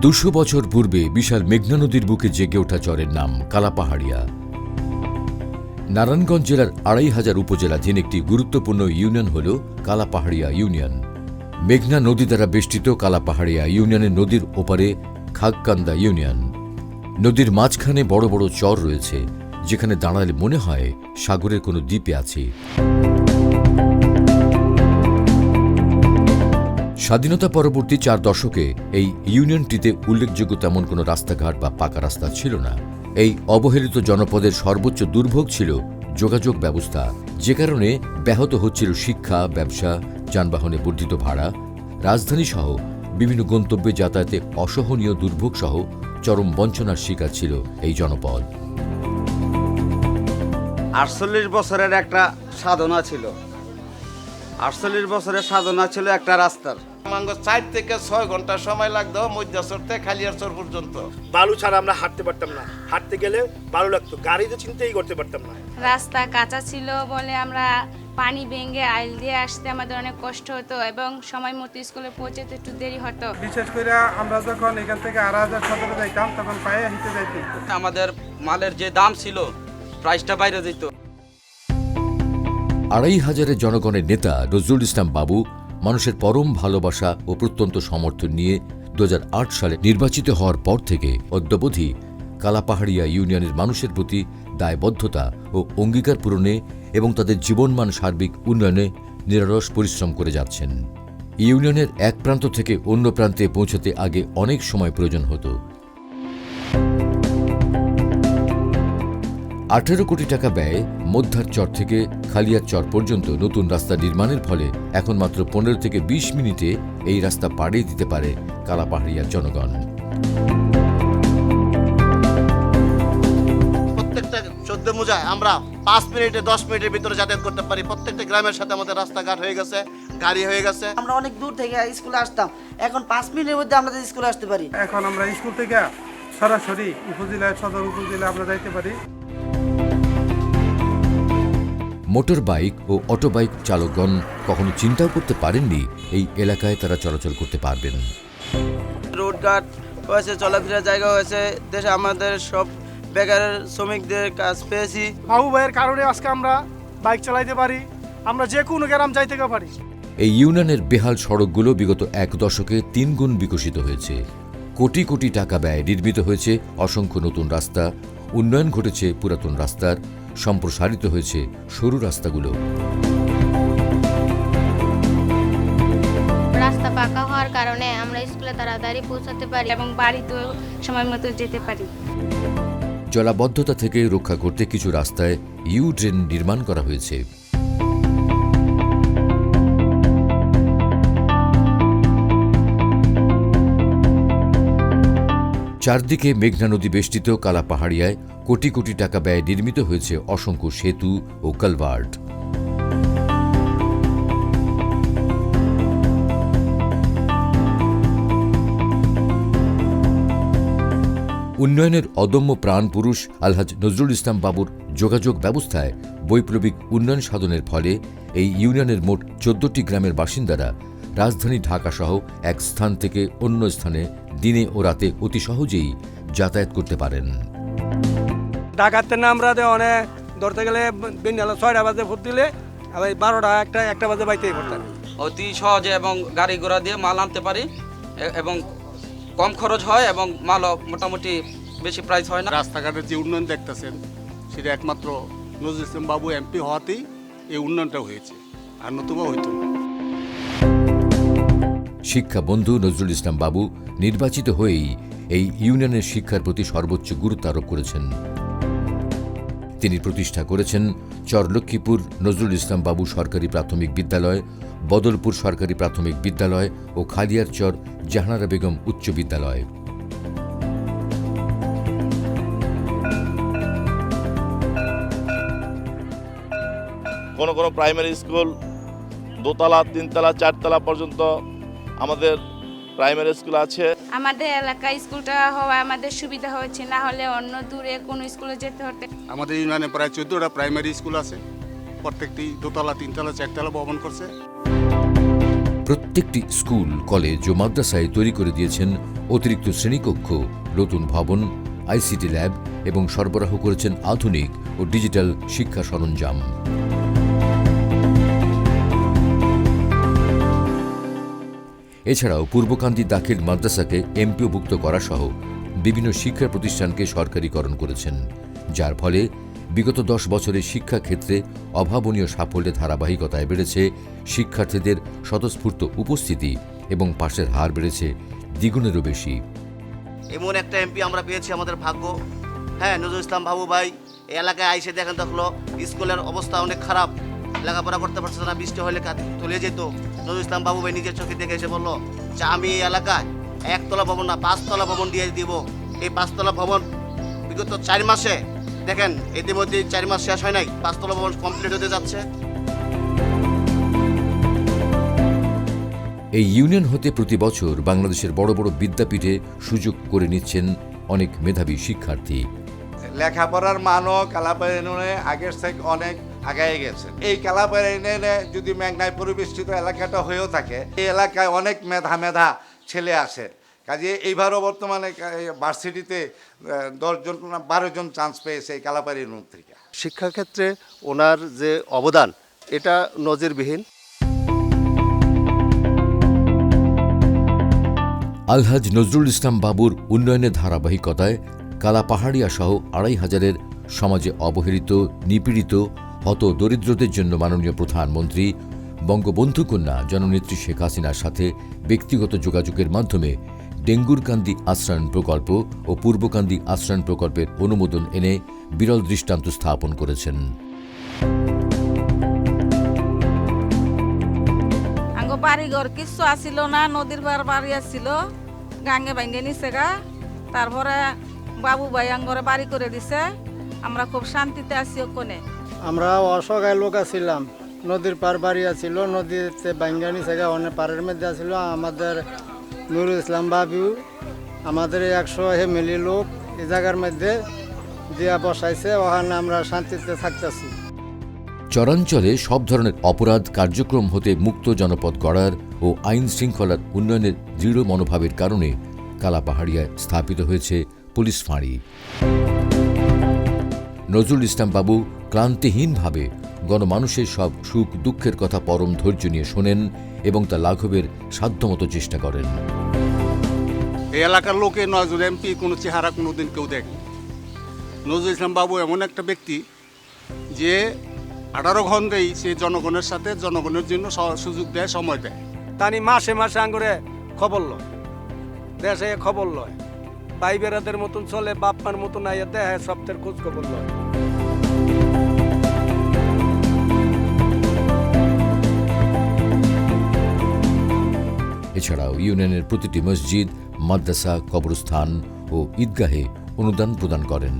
দুশো বছর পূর্বে বিশাল মেঘনা নদীর বুকে জেগে ওঠা চরের নাম কালাপাহাড়িয়া। নারায়ণগঞ্জ জেলার আড়াই হাজার উপজেলাধীন একটি গুরুত্বপূর্ণ ইউনিয়ন হল কালাপাহাড়িয়া ইউনিয়ন। মেঘনা নদী দ্বারা বেষ্টিত কালাপাহাড়িয়া ইউনিয়নের নদীর ওপারে খাগকান্দা ইউনিয়ন। নদীর মাঝখানে বড় বড় চর রয়েছে, যেখানে দাঁড়ালে মনে হয় সাগরের কোনো দ্বীপে আছে। স্বাধীনতা পরবর্তী চার দশকে এই ইউনিয়নটিতে উল্লেখযোগ্য তেমন কোনো রাস্তাঘাট বা পাকা রাস্তা ছিল না। এই অবহেলিত জনপদের সর্বোচ্চ দুর্ভোগ ছিল যোগাযোগ ব্যবস্থা, যে কারণে ব্যাহত হচ্ছিল শিক্ষা, ব্যবসা, যানবাহনে বর্ধিত ভাড়া। রাজধানী সহ বিভিন্ন গন্তব্যে যাতায়াতে অসহনীয় দুর্ভোগ সহ চরম বঞ্চনার শিকার ছিল এই জনপদ। আটচল্লিশ বছরের একটা সাধনা ছিল। আটচল্লিশ বছরের সাধনা ছিল একটা রাস্তার। মাঙ্গ চার থেকে ছয় ঘণ্টা সময় লাগতো মধ্যাচর থেকে খালিয়ারচর পর্যন্ত। বালু ছাড়া আমরা হাঁটতে পারতাম না। হাঁটতে গেলে ভালো লাগতো। গাড়ি তো চিন্তাই করতে পারতাম না। রাস্তা কাঁচা ছিল বলে আমরা পানি ভেঙে আইল দিয়ে আসতে আমাদের অনেক কষ্ট হতো এবং সময় মতো স্কুলে পৌঁছাতে একটু দেরি হতো। বিশেষ করে আমরা যখন এখান থেকে আড়াই হাজার সতেরো যাইতাম তখন পায়ে হেঁটে যাইতে আমাদের মালের যে দাম ছিল প্রাইসটা বাইরে যেত। আড়াই হাজারের জনগণের নেতা নজরুল ইসলাম বাবু মানুষের পরম ভালোবাসা ও প্রত্যন্ত সমর্থন নিয়ে দু হাজার আট সালে নির্বাচিত হওয়ার পর থেকে অদ্যবধি কালাপাহাড়িয়া ইউনিয়নের মানুষের প্রতি দায়বদ্ধতা ও অঙ্গীকার পূরণে এবং তাদের জীবনমান সার্বিক উন্নয়নে নিরলস পরিশ্রম করে যাচ্ছেন। ইউনিয়নের এক প্রান্ত থেকে অন্য প্রান্তে পৌঁছতে আগে অনেক সময় প্রয়োজন হতো। আঠেরো কোটি টাকা ব্যয়ে মধ্যার চর থেকে খালিয়ার চর পর্যন্ত নতুন রাস্তা নির্মাণের ফলে এখন মাত্র পনেরো থেকে ২০ মিনিটে এই রাস্তা পাড়িয়ে দিতে পারে কালাপাহাড়িয়ার জনগণ। চোদ্দ মোজায় আমরা পাঁচ মিনিটে দশ মিনিটের ভিতরে যাতায়াত করতে পারি। প্রত্যেকটা গ্রামের সাথে আমাদের রাস্তাঘাট হয়ে গেছে গাড়ি হয়ে গেছে। আমরা অনেক দূর থেকে স্কুলে আসতাম। এখন পাঁচ মিনিটের মধ্যে আমরা স্কুলে আসতে পারি। এখন আমরা স্কুল থেকে সরাসরি উপজেলায় সদর উপজেলা আমরা যাইতে পারি। মোটর বাইক ও অটো বাইক চালকগণ কখনো চিন্তাও করতে পারেননি এই এলাকায় তারা চলাচল করতে পারবেন। রোডঘাট হয়েছে চলাফেরার জায়গা হয়েছে দেশে আমাদের সব বেকার শ্রমিকদের কাজ পেয়েছি। বাবু ভাইয়ের কারণে আজকে আমরা বাইক চালাইতে পারি। আমরা যে কোনো গ্রাম যাইতে পারি। এই ইউনিয়নের বেহাল সড়কগুলো বিগত এক দশকে তিন গুণ বিকশিত হয়েছে। কোটি কোটি টাকা ব্যয় নির্মিত হয়েছে অসংখ্য নতুন রাস্তা উন্নয়ন ঘটেছে পুরাতন রাস্তার সম্প্রসারিত হয়েছে সরু রাস্তাগুলো। রাস্তা পাকা হওয়ার কারণে আমরা স্কুলে তাড়াতাড়ি পৌঁছাতে পারি এবং বাড়িতেও সময় মতো যেতে পারি। জলাবদ্ধতা থেকে রক্ষা করতে কিছু রাস্তায় ইউ ড্রেন নির্মাণ করা হয়েছে। চারদিকে মেঘনা নদী বেষ্টিত কালা পাহাড়িয়ায় কোটি কোটি টাকা ব্যয়ে নির্মিত হয়েছে অসংখ্য সেতু ও কালভার্ট। উন্নয়নের অদম্য প্রাণপুরুষ আলহাজ নজরুল ইসলাম বাবুর যোগাযোগ ব্যবস্থায় বৈপ্লবিক উন্নয়ন সাধনের ফলে এই ইউনিয়নের মোট চোদ্দটি গ্রামের বাসিন্দারা রাজধানী ঢাকাসহ এক স্থান থেকে অন্য স্থানে দিনে ও রাতে অতি সহজেই যাতায়াত করতে পারেন। ঢাকাতে না আমরা অনেক ধরতে গেলে ছয়টা বাজে ভোট দিলে আবার বারোটা একটা একটা বাজে বাইতেই পড়তাম অতি সহজে এবং গাড়ি ঘোড়া দিয়ে মাল আনতে পারি এবং কম খরচ হয় এবং মালও মোটামুটি বেশি প্রাইস হয় না। রাস্তাঘাটের যে উন্নয়ন দেখতেছেন সেটা একমাত্র নজরুল ইসলাম বাবু এমপি হওয়াতেই এই উন্নয়নটা হয়েছে আর নতুবা হইতো শিক্ষা বন্ধু নজরুল ইসলাম বাবু নির্বাচিত হয়েই এই ইউনিয়নের শিক্ষার প্রতি সর্বোচ্চ গুরুত্ব আরোপ করেছেন। তিনি প্রতিষ্ঠা করেছেন চরলক্ষ্মীপুর নজরুল ইসলাম বাবু সরকারি প্রাথমিক বিদ্যালয়, বদলপুর সরকারি প্রাথমিক বিদ্যালয় ও খালিয়ারচর জাহানারা বেগম উচ্চ বিদ্যালয়। কোনো কোনো প্রাইমারি স্কুল দোতলা, তিনতলা, চারতলা পর্যন্ত আমাদের প্রাইমারি স্কুল আছে? আমাদের এলাকায় স্কুলটা হওয়া আমাদের সুবিধা হয়েছে না হলে অন্য দূরে কোনো স্কুলে যেতে হতে। আমাদের ইউনিয়নে প্রায় চোদ্দোটা প্রাইমারি স্কুল আছে। প্রত্যেকটি দোতলা তিনতলা চারতলা ভবন করছে। প্রত্যেকটি স্কুল কলেজ ও মাদ্রাসায় তৈরি করে দিয়েছেন অতিরিক্ত শ্রেণীকক্ষ নতুন ভবন আইসিটি ল্যাব এবং সরবরাহ করেছেন আধুনিক ও ডিজিটাল শিক্ষা সরঞ্জাম। এছাড়াও পূর্বকান্দি দাখিল মাদ্রাসাকে এমপিওভুক্ত করা সহ বিভিন্ন শিক্ষা প্রতিষ্ঠানকে সরকারিকরণ করেছেন, যার ফলে বিগত দশ বছরে শিক্ষাক্ষেত্রে অভাবনীয় সাফল্যের ধারাবাহিকতায় বেড়েছে শিক্ষার্থীদের স্বতঃস্ফূর্ত উপস্থিতি এবং পাশের হার বেড়েছে দ্বিগুণেরও বেশি। এমন একটা এমপি আমরা পেয়েছি আমাদের ভাগ্য। হ্যাঁ নজরুল ইসলাম বাবু ভাই এলাকায় আইসে দেখেন দেখল স্কুলের অবস্থা অনেক খারাপ, লেখাপড়া করতে পারছে না, বৃষ্টি হলে চলে যেত। নজরুল ইসলাম বাবু ভাই নিজের চোখে দেখে এসে বলল যে আমি এই এলাকায় একতলা ভবন না পাঁচতলা ভবন দিয়ে দিব। এই পাঁচতলা ভবন বিগত চার মাসে দেখেন ইতিমধ্যে চার মাস শেষ হয় নাই পাঁচতলা ভবন কমপ্লিট হতে যাচ্ছে। এই ইউনিয়ন হতে প্রতি বছর বাংলাদেশের বড় বড় বিদ্যাপীঠে সুযোগ করে নিচ্ছেন অনেক মেধাবী শিক্ষার্থী। লেখাপড়ার মানও কালাপাইনে আগের থেকে অনেক আগায় গেছে। এই কালাপাইনে যদি মেঘনায় পরিবেষ্টিত এলাকাটা হয়েও থাকে এই এলাকায় অনেক মেধা মেধা ছেলে আসে। কাজে এইবারও বর্তমানে ভার্সিটিতে দশজন না বারো জন চান্স পেয়েছে এই কালাপাড়ি থেকে শিক্ষাক্ষেত্রে ওনার যে অবদান এটা নজিরবিহীন। আলহাজ নজরুল ইসলাম বাবুর উন্নয়নের ধারাবাহিকতায় কালাপাহাড়িয়া সহ আড়াই হাজারের সমাজে অবহেলিত নিপীড়িত হত দরিদ্রদের জন্য মাননীয় প্রধানমন্ত্রী বঙ্গবন্ধু কন্যা জননেত্রী শেখ হাসিনার সাথে ব্যক্তিগত যোগাযোগের মাধ্যমে ডেঙ্গুরকান্দি আশ্রয়ণ প্রকল্প ও পূর্বকান্দি আশ্রয়ণ প্রকল্পের অনুমোদন এনে বিরল দৃষ্টান্ত স্থাপন করেছেন। আঙ্গ বাড়ি ঘর কিচ্ছু আসিল না, নদীর বার বাড়ি আসছিল গাঙ্গে ভাঙ্গে নিছে গা। তারপরে বাবু ভাই আঙ্গরে বাড়ি করে দিছে। আমরা খুব শান্তিতে আছি ওখানে। আমরা অসহায় লোক আছিলাম। নদীর পার বাড়ি আছিল, নদীতে বাঙ্গানি থেকে অনেক পাড়ের মধ্যে আছিল। আমাদের নুরুল ইসলাম বাবু, আমাদের একশো ফ্যামিলি লোক এই জায়গার মধ্যে দিয়া বসাইছে, ওখানে আমরা শান্তিতে থাকতেছি। চরাঞ্চলে সব ধরনের অপরাধ কার্যক্রম হতে মুক্ত জনপদ গড়ার ও আইন শৃঙ্খলার উন্নয়নের দৃঢ় মনোভাবের কারণে কালাপাহাড়িয়ায় স্থাপিত হয়েছে পুলিশ ফাঁড়ি। নজরুল ইসলাম বাবু ক্লান্তিহীনভাবে গণমানুষের সব সুখ দুঃখের কথা পরম ধৈর্য নিয়ে শোনেন এবং তা লাঘবের সাধ্যমতো চেষ্টা করেন। এই এলাকার লোকে নজরুল এমপি কোনো চেহারা কোনো দিন কেউ দেখেনি নজরুল ইসলাম বাবু এমন একটা ব্যক্তি যে আঠারো ঘন্টাই সে জনগণের সাথে জনগণের জন্য স- সুযোগ দেয় সময় দেয়। তানি মাসে মাসে আঙ্গুরে খবর লয় দেশে খবর লয়। ভাই বেড়াদের মতন চলে বাপ মার মতন আইয়া দেয় সপ্তাহের খোঁজ খবর লয়। এছাড়াও ইউনিয়নের প্রতিটি মসজিদ, মাদ্রাসা, কবরস্থান ও ঈদগাহে অনুদান প্রদান করেন।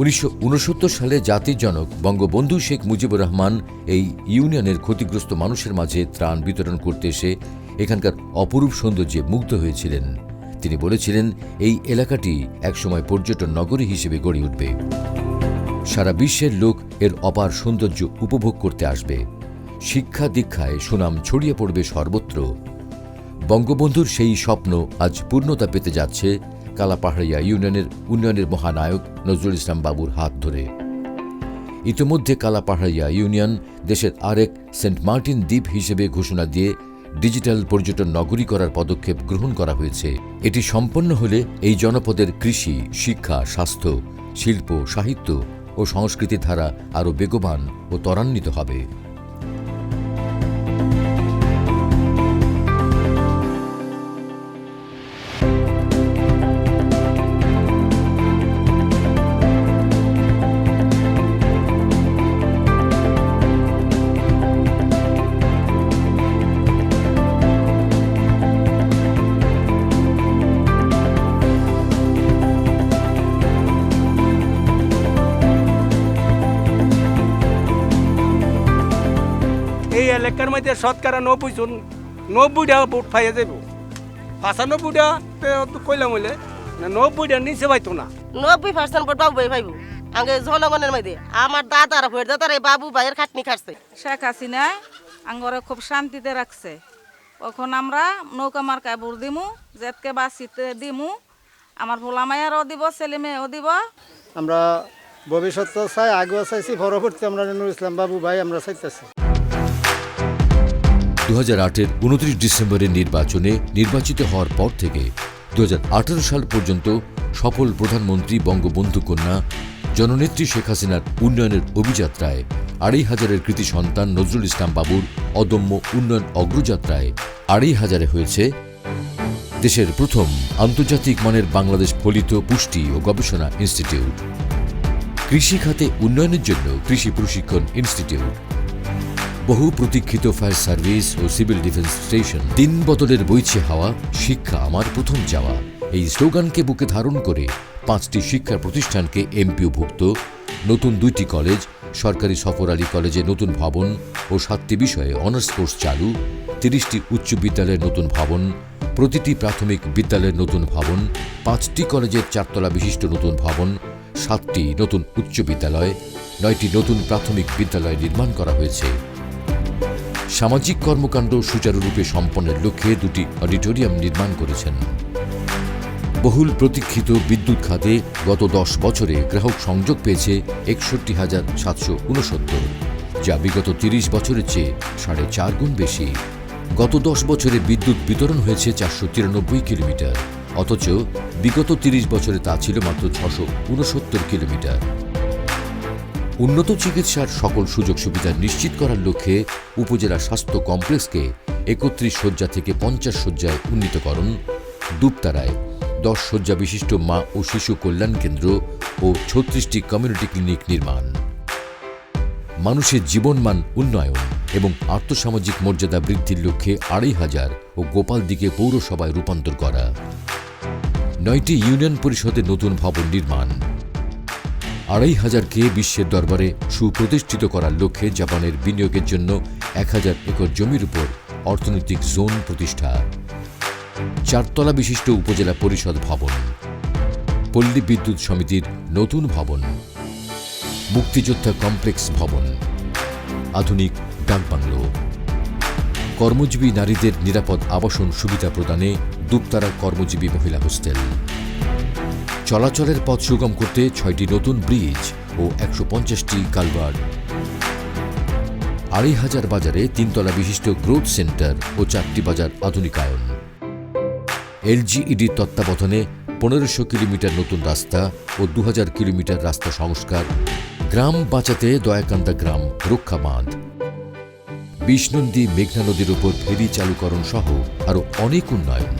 উনিশশো উনসত্তর সালে জাতির জনক বঙ্গবন্ধু শেখ মুজিবুর রহমান এই ইউনিয়নের ক্ষতিগ্রস্ত মানুষের মাঝে ত্রাণ বিতরণ করতে এসে এখানকার অপরূপ সৌন্দর্যে মুগ্ধ হয়েছিলেন। তিনি বলেছিলেন, এই এলাকাটি একসময় পর্যটন নগরী হিসেবে গড়ে উঠবে। সারা বিশ্বের লোক এর অপার সৌন্দর্য উপভোগ করতে আসবে। শিক্ষা দীক্ষায় সুনাম ছড়িয়ে পড়বে সর্বত্র। বঙ্গবন্ধুর সেই স্বপ্ন আজ পূর্ণতা পেতে যাচ্ছে কালাপাহাড়িয়া ইউনিয়নের উন্নয়নের মহানায়ক নজরুল ইসলাম বাবুর হাত ধরে। ইতিমধ্যে কালাপাহাড়িয়া ইউনিয়ন দেশের আরেক সেন্ট মার্টিন দ্বীপ হিসেবে ঘোষণা দিয়ে ডিজিটাল পর্যটন নগরী করার পদক্ষেপ গ্রহণ করা হয়েছে। এটি সম্পন্ন হলে এই জনপদের কৃষি, শিক্ষা, স্বাস্থ্য, শিল্প, সাহিত্য ও সংস্কৃতি ধারা আরও বেগবান ও ত্বরান্বিত হবে। এলাকার মধ্যে শতকরা নব্বই জন নব্বইটা ভোট পাইয়া যাব পাঁচানব্বইটা কইলাম হইলে না নব্বইটা নিচে পাইতো না। নব্বই পার্সেন্ট ভোট বাবু ভাই পাইব। আগে জনগণের মধ্যে। আমার দাদার ভোট দাদারা এই বাবু ভাইয়ের খাটনি খাটছে। শেখ হাসিনা আঙ্গরে খুব শান্তিতে রাখছে। তখন আমরা নৌকা মার্কায় ভোট দিমু জেতকে বাসিতে দিমু। আমার ভোলা মায়েরও দিব ছেলে মেয়েও দিব। আমরা ভবিষ্যৎ চাই আগেও চাইছি পরবর্তী আমরা নুর ইসলাম বাবু ভাই আমরা চাইতেছি। দু হাজার আটের উনত্রিশ ডিসেম্বরের নির্বাচনে নির্বাচিত হওয়ার পর থেকে দু হাজার আঠারো সাল পর্যন্ত সফল প্রধানমন্ত্রী বঙ্গবন্ধু কন্যা, জননেত্রী শেখ হাসিনার উন্নয়নের অভিযাত্রায় আড়াই হাজারের কৃতি সন্তান নজরুল ইসলাম বাবুর অদম্য উন্নয়ন অগ্রযাত্রায় আড়াই হাজারে হয়েছে দেশের প্রথম আন্তর্জাতিক মানের বাংলাদেশ ফলিত পুষ্টি ও গবেষণা ইনস্টিটিউট। কৃষি খাতে উন্নয়নের জন্য কৃষি প্রশিক্ষণ ইনস্টিটিউট। বহু প্রতীক্ষিত ফায়ার সার্ভিস ও সিভিল ডিফেন্স স্টেশন। দিন বদলের বইছে হাওয়া, শিক্ষা আমার প্রথম যাওয়া। এই স্লোগানকে বুকে ধারণ করে পাঁচটি শিক্ষা প্রতিষ্ঠানকে এমপিওভুক্ত নতুন দুইটি কলেজ, সরকারি সফর আলী কলেজে নতুন ভবন ও সাতটি বিষয়ে অনার্স কোর্স চালু, তিরিশটি উচ্চ বিদ্যালয়ের নতুন ভবন, প্রতিটি প্রাথমিক বিদ্যালয়ের নতুন ভবন, পাঁচটি কলেজের চারতলা বিশিষ্ট নতুন ভবন, সাতটি নতুন উচ্চ বিদ্যালয়, নয়টি নতুন প্রাথমিক বিদ্যালয় নির্মাণ করা হয়েছে। সামাজিক কর্মকাণ্ড সুচারুরূপে সম্পন্নের লক্ষ্যে দুটি অডিটোরিয়াম নির্মাণ করেছেন। বহুল প্রতীক্ষিত বিদ্যুৎ খাতে গত দশ বছরে গ্রাহক সংযোগ পেয়েছে একষট্টি হাজার সাতশো উনসত্তর, যা বিগত তিরিশ বছরের চেয়ে সাড়ে চার গুণ বেশি। গত দশ বছরে বিদ্যুৎ বিতরণ হয়েছে চারশো তিরানব্বই কিলোমিটার, অথচ বিগত তিরিশ বছরে তা ছিল মাত্র ছশো উনসত্তর কিলোমিটার। উন্নত চিকিৎসার সকল সুযোগ সুবিধা নিশ্চিত করার লক্ষ্যে উপজেলা স্বাস্থ্য কমপ্লেক্সকে একত্রিশ শয্যা থেকে পঞ্চাশ শয্যায় উন্নীতকরণ, দুপতারায় দশ শয্যা বিশিষ্ট মা ও শিশু কল্যাণ কেন্দ্র ও ছত্রিশটি কমিউনিটি ক্লিনিক নির্মাণ। মানুষের জীবনমান উন্নয়ন এবং আর্থসামাজিক মর্যাদা বৃদ্ধির লক্ষ্যে আড়াই হাজার ও গোপালদিকে পৌরসভায় রূপান্তর করা। নয়টি ইউনিয়ন পরিষদের নতুন ভবন নির্মাণ। আড়াই হাজারকে বিশ্বের দরবারে সুপ্রতিষ্ঠিত করার লক্ষ্যে জাপানের বিনিয়োগের জন্য এক হাজার একর জমির উপর অর্থনৈতিক জোন প্রতিষ্ঠা। চারতলা বিশিষ্ট উপজেলা পরিষদ ভবন। পল্লী বিদ্যুৎ সমিতির নতুন ভবন। মুক্তিযোদ্ধা কমপ্লেক্স ভবন। আধুনিক ডাকবাংলো। কর্মজীবী নারীদের নিরাপদ আবাসন সুবিধা প্রদানে দুপতারা কর্মজীবী মহিলা হোস্টেল। চলাচলের পথ সুগম করতে ছয়টি নতুন ব্রিজ ও একশো পঞ্চাশটি কালভার্ট। আড়াই হাজার বাজারে তিনতলা বিশিষ্ট গ্রোথ সেন্টার ও চারটি বাজার আধুনিকায়ন। এলজিইডির তত্ত্বাবধানে পনেরোশো কিলোমিটার নতুন রাস্তা ও দু হাজার কিলোমিটার রাস্তা সংস্কার। গ্রাম বাঁচাতে দয়াকান্দা গ্রাম রক্ষা বাঁধ। বিষ্ণন্দী, মেঘনা নদীর উপর ফেরি চালুকরণ সহ আরও অনেক উন্নয়ন।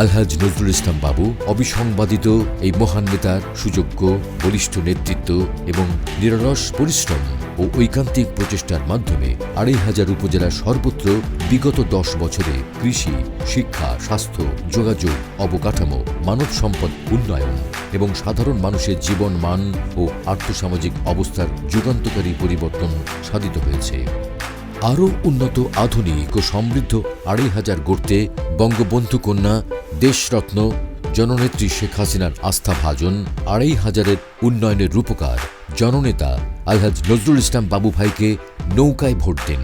আলহাজ নজরুল ইসলাম বাবু অবিসংবাদিত এই মহান নেতার সুযোগ্য, বলিষ্ঠ নেতৃত্ব এবং নিরলস পরিশ্রম ও ঐকান্তিক প্রচেষ্টার মাধ্যমে আড়াই হাজার উপজেলার সর্বত্র বিগত দশ বছরে কৃষি, শিক্ষা, স্বাস্থ্য, যোগাযোগ, অবকাঠামো, মানব সম্পদ উন্নয়ন এবং সাধারণ মানুষের জীবন মান ও আর্থসামাজিক অবস্থার যুগান্তকারী পরিবর্তন সাধিত হয়েছে। আরও উন্নত, আধুনিক ও সমৃদ্ধ আড়াই হাজার গড়তে বঙ্গবন্ধু কন্যা দেশরত্ন জননেত্রী শেখ হাসিনার আস্থা ভাজন, আড়াই হাজারের উন্নয়নের রূপকার জননেতা আলহাজ নজরুল ইসলাম বাবুভাইকে নৌকায় ভোট দিন।